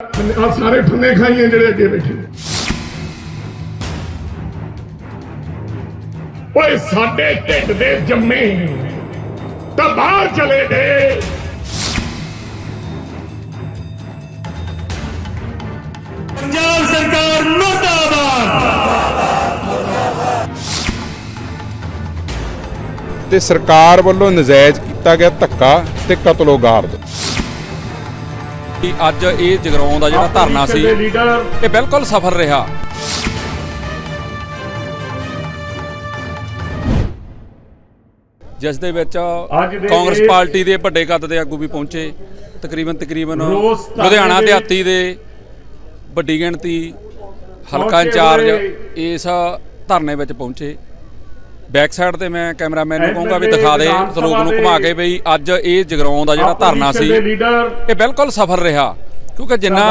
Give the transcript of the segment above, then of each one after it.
ਆ ਸਾਰੇ ਫੰਨੇ ਖਾਈਏ ਜਿਹੜੇ ਅੱਗੇ ਬੈਠੇ ਓਏ ਸਾਡੇ ਢਿੱਡ ਦੇ ਜੰਮੇ ਤਾਂ ਬਾਹਰ ਚਲੇ ਗਏ। ਪੰਜਾਬ ਸਰਕਾਰ ਮੁਰਦਾਬਾਦ। ਤੇ ਸਰਕਾਰ ਵੱਲੋਂ ਨਜਾਇਜ਼ ਕੀਤਾ ਗਿਆ ਧੱਕਾ ਤੇ ਕਤਲੋਗਾਰਦ ਕਿ ਅੱਜ ਇਹ ਜਗਰਾਉਂ ਦਾ ਜਿਹੜਾ ਧਰਨਾ ਸੀ ਇਹ ਬਿਲਕੁਲ ਸਫਲ ਰਿਹਾ। ਜਿਸ ਦੇ ਵਿੱਚ ਕਾਂਗਰਸ ਪਾਰਟੀ ਦੇ ਵੱਡੇ ਕੱਦ ਦੇ ਆਗੂ ਵੀ ਪਹੁੰਚੇ। ਤਕਰੀਬਨ ਤਕਰੀਬਨ ਲੁਧਿਆਣਾ ਦਿਹਾਤੀ ਦੇ ਵੱਡੀ ਗਿਣਤੀ ਹਲਕਾ ਇੰਚਾਰਜ। ਇਸ ਧਰਨੇ ਵਿੱਚ ਪਹੁੰਚੇ। ਬੈਕ ਸਾਈਡ ਤੇ ਮੈਂ ਕੈਮਰਾਮੈਨ ਨੂੰ ਕਹੂੰਗਾ ਵੀ ਦਿਖਾ ਦੇ ਸਲੋਕ ਨੂੰ ਘੁਮਾ ਕੇ ਬਈ ਅੱਜ ਇਹ ਜਗਰਾਉਂ ਦਾ ਜਿਹੜਾ ਧਰਨਾ ਸੀ ਇਹ ਬਿਲਕੁਲ ਸਫਲ ਰਿਹਾ। ਕਿਉਂਕਿ ਜਿੰਨਾ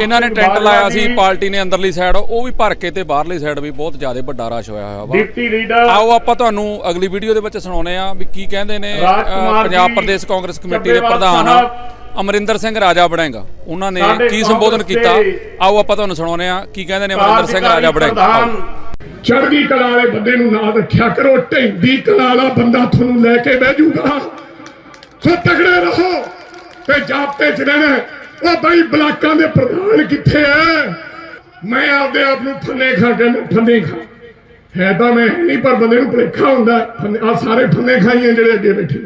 ਇਹਨਾਂ ਨੇ ਟੈਂਟ ਲਾਇਆ ਸੀ। ਪਾਰਟੀ ਨੇ ਅੰਦਰਲੀ ਸਾਈਡ ਉਹ ਵੀ ਭਰ ਕੇ ਤੇ ਬਾਹਰਲੀ ਸਾਈਡ ਵੀ ਬਹੁਤ ਜ਼ਿਆਦਾ ਵੱਡਾ ਰਸ਼ ਹੋਇਆ ਹੋਇਆ ਵਾ। ਡਿਪਟੀ ਲੀਡਰ ਆਓ ਆਪਾਂ ਤੁਹਾਨੂੰ ਅਗਲੀ ਵੀਡੀਓ ਦੇ ਵਿੱਚ ਸੁਣਾਉਨੇ ਆ ਵੀ ਕੀ ਕਹਿੰਦੇ ਨੇ ਪੰਜਾਬ ਪ੍ਰਦੇਸ਼ ਕਾਂਗਰਸ ਕਮੇਟੀ ਦੇ ਪ੍ਰਧਾਨ ਅਮਰਿੰਦਰ ਸਿੰਘ ਰਾਜਾ ਬੜੈਂਗਾ ਉਹਨਾਂ ਨੇ ਕੀ ਸੰਬੋਧਨ ਕੀਤਾ? ਆਓ ਆਪਾਂ ਤੁਹਾਨੂੰ ਸੁਣਾਉਨੇ ਆ ਕੀ ਕਹਿੰਦੇ ਨੇ ਅਮਰਿੰਦਰ ਸਿੰਘ ਰਾਜਾ ਬੜੈਂਗਾ। ਚੜ੍ਹਦੀ ਕਲਾ ਵਾਲੇ ਬੰਦੇ ਨੂੰ ਨਾਲ ਰੱਖਿਆ ਕਰੋ ਢੈਂਦੀ ਕਲਾ ਵਾਲਾ ਬੰਦਾ ਤੁਹਾਨੂੰ ਲੈ ਕੇ ਬਹਿ ਜਾਊਗਾ। ਸੋ ਤਗੜੇ ਰਹੋ ਤੇ ਜਾਪਤੇ ਚ ਰਹਿਣਾ ਉਹ ਬਈ ਬਲਾਕਾਂ ਦੇ ਪ੍ਰਧਾਨ ਕਿੱਥੇ ਐ? ਮੈਂ ਆਪਦੇ ਆਪ ਨੂੰ ਫੰਨੇ ਖਾ ਕੇ ਫੰਨੇ ਖਾ। ਹੈ ਤਾਂ ਮੈਂ ਹੈ ਨਹੀਂ, ਪਰ ਬੰਦੇ ਨੂੰ ਭੁਲੇਖਾ ਹੁੰਦਾ ਆ ਸਾਰੇ ਫੰਨੇ ਖਾਈਏ ਜਿਹੜੇ ਅੱਗੇ ਬੈਠੇ।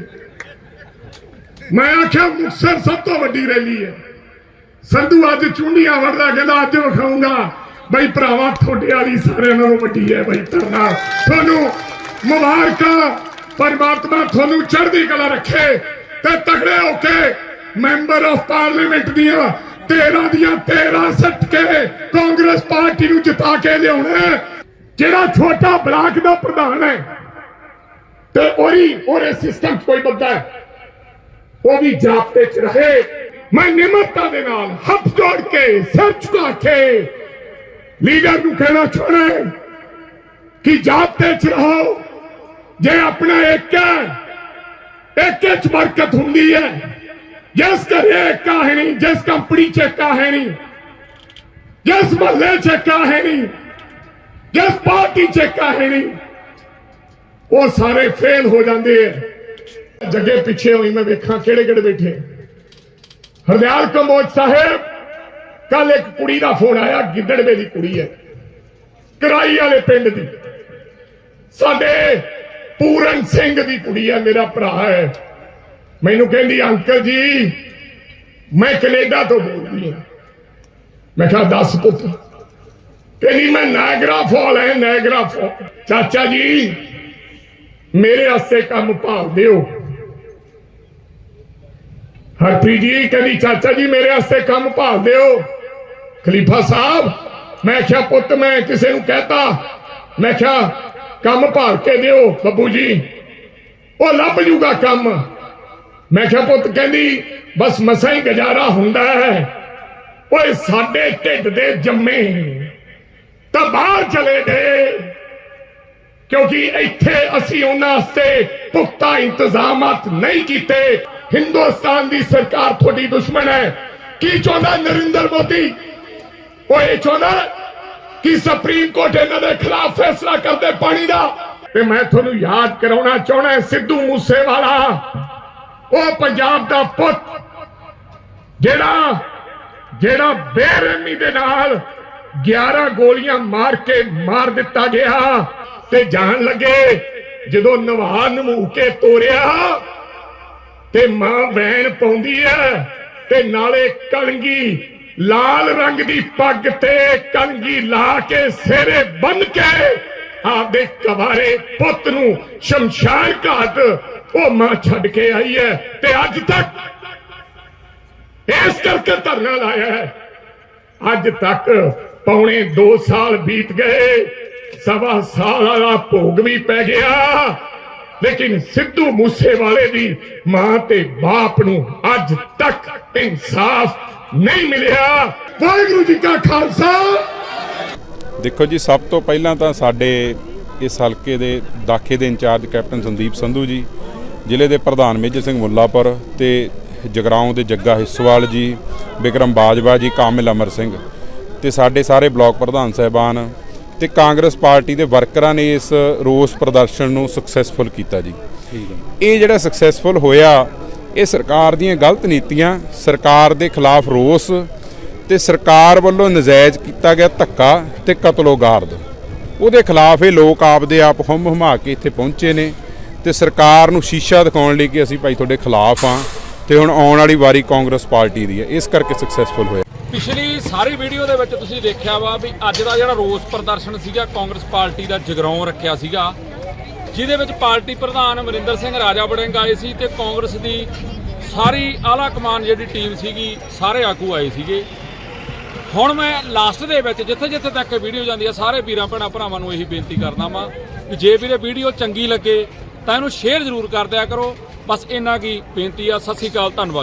ਮੈਂ ਆਖਿਆ, ਮੁਕਤਸਰ ਸਭ ਤੋਂ ਵੱਡੀ ਰੈਲੀ ਹੈ। ਸੰਧੂ ਅੱਜ ਚੁੰਡੀਆਂ ਵੜਦਾ, ਕਹਿੰਦਾ ਅੱਜ ਵਿਖਾਉਂਗਾ ਬਈ ਭਰਾਵਾ, ਤੁਹਾਡੇ ਵਾਲੀ ਸਾਰਿਆਂ ਨਾਲੋਂ ਵੱਡੀ ਹੈ ਬਈ ਤਰਨਾ ਤੁਹਾਨੂੰ ਮੁਬਾਰਕਾਂ, ਪਰਮਾਤਮਾ ਤੁਹਾਨੂੰ ਚੜ੍ਹਦੀ ਕਲਾ ਰੱਖੇ ਤੇ ਤਗੜੇ ਹੋ ਕੇ ਮੈਂਬਰ ਆਫ ਪਾਰਲੀਮੈਂਟ ਦੀਆਂ 13 ਦੀਆਂ 13 ਸੱਟ ਕੇ ਕਾਂਗਰਸ ਪਾਰਟੀ ਨੂੰ ਜਿਤਾ ਕੇ ਲਿਆਉਣਾ ਜਿਹੜਾ ਛੋਟਾ ਬਲਾਕ ਦਾ ਪ੍ਰਧਾਨ ਹੈ ਤੇ ਉਹਦੀ, ਉਹਦੇ ਸਿਸਟਮ 'ਚ ਕੋਈ ਬੰਦਾ ਉਹ ਵੀ ਜਾਪਤੇ ਚ ਰਹੇ। ਮੈਂ ਨਿਮਰਤਾ ਦੇ ਨਾਲ ਹੱਥ ਜੋੜ ਕੇ ਸਿਰ ਝੁਕਾ ਕੇ ਲੀਡਰ ਨੂੰ ਕਹਿਣਾ ਚਾਹਣਾ ਹੈ ਕਿ ਜਾਪਤੇ ਚ ਰਹੋ। ਜੇ ਆਪਣਾ ਇੱਕ ਹੈ, ਇੱਕ ਚ ਬਰਕਤ ਹੁੰਦੀ ਹੈ। ਜਿਸ ਘਰੇ ਏਕਾ ਜਿਸ ਕੰਪਨੀ ਚ ਏਕਾ ਜਿਸ ਮਹੱਲੇ ਚ ਏਕਾ ਜਿਸ ਪਾਰਟੀ ਚ ਏਕਾ ਹੈ ਨਹੀਂ, ਉਹ ਸਾਰੇ ਫੇਲ ਹੋ ਜਾਂਦੇ ਹੈ ਜੱਗੇ ਪਿੱਛੇ ਹੋਈ ਮੈਂ ਵੇਖਾਂ ਕਿਹੜੇ ਕਿਹੜੇ ਬੈਠੇ। ਹਰਦਿਆਲ ਕੰਬੋਜ ਸਾਹਿਬ ਕੱਲ ਇੱਕ ਕੁੜੀ ਦਾ ਫੋਨ ਆਇਆ ਗਿੱਦੜਵੇ ਦੀ ਕੁੜੀ ਹੈ। ਕਰਾਈ ਵਾਲੇ ਪਿੰਡ ਦੀ। ਸਾਡੇ ਪੂਰਨ ਸਿੰਘ ਦੀ ਕੁੜੀ ਹੈ, ਮੇਰਾ ਭਰਾ ਹੈ। ਮੈਨੂੰ ਕਹਿੰਦੀ, ਅੰਕਲ ਜੀ, ਮੈਂ ਕੈਨੇਡਾ ਤੋਂ ਬੋਲਦੀ ਹਾਂ। ਮੈਂ ਕਿਹਾ, ਦੱਸ ਪੁੱਤ ਕਹਿੰਦੀ ਮੈਂ ਨਾਇਗਰਾ ਫਾਲ ਹੈ, ਨਾਇਗਰਾ ਫਾਲ। ਚਾਚਾ ਜੀ, ਮੇਰੇ ਵਾਸਤੇ ਕੰਮ ਭਾਲ ਦਿਓ। ਹਰਪ੍ਰੀਤ ਜੀ, ਕਹਿੰਦੀ, ਚਾਚਾ ਜੀ, ਮੇਰੇ ਵਾਸਤੇ ਕੰਮ ਭਾਲ ਦਿਓ। ਖਲੀਫਾ ਸਾਹਿਬ, ਮੈਂ ਕਿਹਾ, ਪੁੱਤ, ਮੈਂ ਕਿਸੇ ਨੂੰ ਕਹਤਾ। ਮੈਂ ਕਿਹਾ, ਕੰਮ ਭਾਲ ਕੇ ਦਿਓ, ਬੱਬੂ ਜੀ। ਉਹ ਲੱਭ ਜੂਗਾ ਕੰਮ। ਮੈਂ ਕਿਹਾ, ਪੁੱਤ, ਕਹਿੰਦੀ, ਬਸ ਮਸਾਂ ਹੀ ਗੁਜ਼ਾਰਾ ਹੁੰਦਾ ਹੈ। ਓਏ, ਸਾਡੇ ਢਿੱਡ ਦੇ ਜੰਮੇ ਤਾਂ ਬਾਹਰ ਚਲੇ ਗਏ। ਕਿਉਂਕਿ ਇੱਥੇ ਅਸੀਂ ਉਹਨਾਂ ਵਾਸਤੇ ਪੁਖਤਾ ਇੰਤਜ਼ਾਮਾਤ ਨਹੀਂ ਕੀਤੇ। ਹਿੰਦੁਸਤਾਨ ਦੀ ਸਰਕਾਰ ਤੁਹਾਡੀ ਦੁਸ਼ਮਣ ਹੈ। ਕੀ ਚਾਹੁੰਦਾ ਨਰਿੰਦਰ ਮੋਦੀ? ਉਹ ਇਹ ਚਾਹੁੰਦਾ ਕਿ ਸੁਪਰੀਮ ਕੋਰਟ ਇਹਨਾਂ ਦੇ ਖਿਲਾਫ ਫੈਸਲਾ ਕਰਦੇ ਪਾਣੀ ਦਾ। ਤੇ ਮੈਂ ਤੁਹਾਨੂੰ ਯਾਦ ਕਰਾਉਣਾ ਚਾਹਣਾ ਸਿੱਧੂ ਮੂਸੇਵਾਲਾ। ਉਹ ਪੰਜਾਬ ਦਾ ਪੁੱਤ, ਜਿਹੜਾ ਜਿਹੜਾ ਬੇਰਹਿਮੀ ਦੇ ਨਾਲ 11 ਗੋਲੀਆਂ ਮਾਰ ਕੇ ਮਾਰ ਦਿੱਤਾ ਗਿਆ। ਤੇ ਜਾਣ ਲੱਗੇ ਜਦੋਂ ਨਵਾਨ ਨਮੂ ਕੇ ਤੋਰਿਆ ਤੇ ਮਾਂ ਵੈਣ ਪਾਉਂਦੀ ਐ। ਤੇ ਨਾਲੇ ਕਲੰਗੀ ਲਾਲ ਰੰਗ ਦੀ ਪੱਗ ਤੇ ਕਲੰਗੀ ਲਾ ਕੇ ਸਿਰੇ ਬੰਨ ਕੇ ਆਪਦੇ ਕਵਾਰੇ ਪੁੱਤ ਨੂੰ ਸ਼ਮਸ਼ਾਨ ਘਾਟ ਉਹ ਮਾਂ ਛੱਡ ਕੇ ਆਈ ਐ ਤੇ ਅੱਜ ਤੱਕ ਇਸ ਕਰਕੇ ਧਰਨਾ ਲਾਇਆ ਹੈ। ਅੱਜ ਤੱਕ ਪੌਣੇ 2 ਸਾਲ ਬੀਤ ਗਏ, ਸਵਾ ਸਾਲ ਵਾਲਾ ਭੋਗ ਵੀ ਪੈ ਗਿਆ। ਲੇਕਿਨ ਸਿੱਧੂ ਮੂਸੇਵਾਲੇ ਦੀ ਮਾਂ ਤੇ ਬਾਪ ਨੂੰ ਅੱਜ ਤੱਕ ਇਨਸਾਫ ਨਹੀਂ ਮਿਲਿਆ। ਵਾਹਿਗੁਰੂ ਜੀ ਕਾ ਖਾਲਸਾ। ਦੇਖੋ ਜੀ, ਸਭ ਤੋਂ ਪਹਿਲਾਂ ਤਾਂ ਸਾਡੇ ਇਸ ਹਲਕੇ ਦੇ ਦਾਖੇ ਦੇ ਇੰਚਾਰਜ ਕੈਪਟਨ ਸੰਦੀਪ ਸੰਧੂ ਜੀ, ਜ਼ਿਲ੍ਹੇ ਦੇ ਪ੍ਰਧਾਨ ਮੇਜਰ ਸਿੰਘ ਮੁੱਲਾਪੁਰ ਤੇ ਜਗਰਾਉਂ ਦੇ ਜੱਗਾ ਹਿੱਸਵਾਲ ਜੀ, ਬਿਕਰਮ ਬਾਜਵਾ ਜੀ, ਕਾਮਿਲ ਅਮਰ ਸਿੰਘ ਤੇ ਸਾਡੇ ਸਾਰੇ ਬਲਾਕ ਪ੍ਰਧਾਨ ਸਾਹਿਬਾਨ ਤੇ ਕਾਂਗਰਸ ਪਾਰਟੀ ਦੇ ਵਰਕਰਾਂ ਨੇ ਇਸ ਰੋਸ ਪ੍ਰਦਰਸ਼ਨ ਨੂੰ ਸਕਸੈਸਫੁਲ ਕੀਤਾ ਜੀ। ਇਹ ਜਿਹੜਾ ਸਕਸੈਸਫੁਲ ਹੋਇਆ ਇਹ ਸਰਕਾਰ ਦੀਆਂ ਗਲਤ ਨੀਤੀਆਂ ਸਰਕਾਰ ਦੇ ਖਿਲਾਫ ਰੋਸ ਤੇ ਸਰਕਾਰ ਵੱਲੋਂ ਨਜਾਇਜ਼ ਕੀਤਾ ਗਿਆ ਧੱਕਾ ਤੇ ਕਤਲੋਗਾਰਦ ਉਹਦੇ ਖਿਲਾਫ ਇਹ ਲੋਕ ਆਪਦੇ ਆਪ ਹੁੰਮ ਹਮਾ ਕੇ ਇੱਥੇ ਪਹੁੰਚੇ ਨੇ ਤੇ ਸਰਕਾਰ ਨੂੰ ਸ਼ੀਸ਼ਾ ਦਿਖਾਉਣ ਲਈ ਕਿ ਅਸੀਂ ਭਾਈ ਤੁਹਾਡੇ ਖਿਲਾਫ ਆ ਤੇ ਹੁਣ ਆਉਣ ਵਾਲੀ ਵਾਰੀ ਕਾਂਗਰਸ ਪਾਰਟੀ ਦੀ ਹੈ। ਇਸ ਕਰਕੇ ਸਕਸੈਸਫੁਲ ਹੋਇਆ। ਪਿਛਲੀ ਸਾਰੀ ਵੀਡੀਓ ਦੇ ਵਿੱਚ ਤੁਸੀਂ ਦੇਖਿਆ ਵਾ ਵੀ ਅੱਜ ਦਾ ਜਿਹੜਾ ਰੋਸ ਪ੍ਰਦਰਸ਼ਨ ਸੀਗਾ, ਕਾਂਗਰਸ ਪਾਰਟੀ ਦਾ ਜਗਰਾਉਂ ਰੱਖਿਆ ਸੀਗਾ, ਜਿਹਦੇ ਵਿੱਚ ਪਾਰਟੀ ਪ੍ਰਧਾਨ ਅਮਰਿੰਦਰ ਸਿੰਘ ਰਾਜਾ ਵੜਿੰਗ ਆਏ ਸੀ ਤੇ ਕਾਂਗਰਸ ਦੀ ਸਾਰੀ ਆਲਾ ਕਮਾਨ ਜਿਹੜੀ ਟੀਮ ਸੀਗੀ, ਸਾਰੇ ਆਗੂ ਆਏ ਸੀਗੇ। ਹੁਣ ਮੈਂ ਲਾਸਟ ਦੇ ਵਿੱਚ, ਜਿੱਥੇ ਜਿੱਥੇ ਤੱਕ ਵੀਡੀਓ ਜਾਂਦੀ ਆ, ਸਾਰੇ ਵੀਰਾਂ, ਭੈਣਾਂ, ਭਰਾਵਾਂ ਨੂੰ ਇਹੀ ਬੇਨਤੀ ਕਰਦਾ ਵਾਂ ਕਿ ਜੇ ਵੀਰੇ ਵੀਡੀਓ ਚੰਗੀ ਲੱਗੇ ਤਾਂ ਇਹਨੂੰ ਸ਼ੇਅਰ ਜ਼ਰੂਰ ਕਰ ਦਿਆ ਕਰੋ। ਬਸ ਇੰਨਾ ਕੀ ਬੇਨਤੀ ਆ। ਸਤਿ ਸ਼੍ਰੀ ਅਕਾਲ, ਧੰਨਵਾਦ।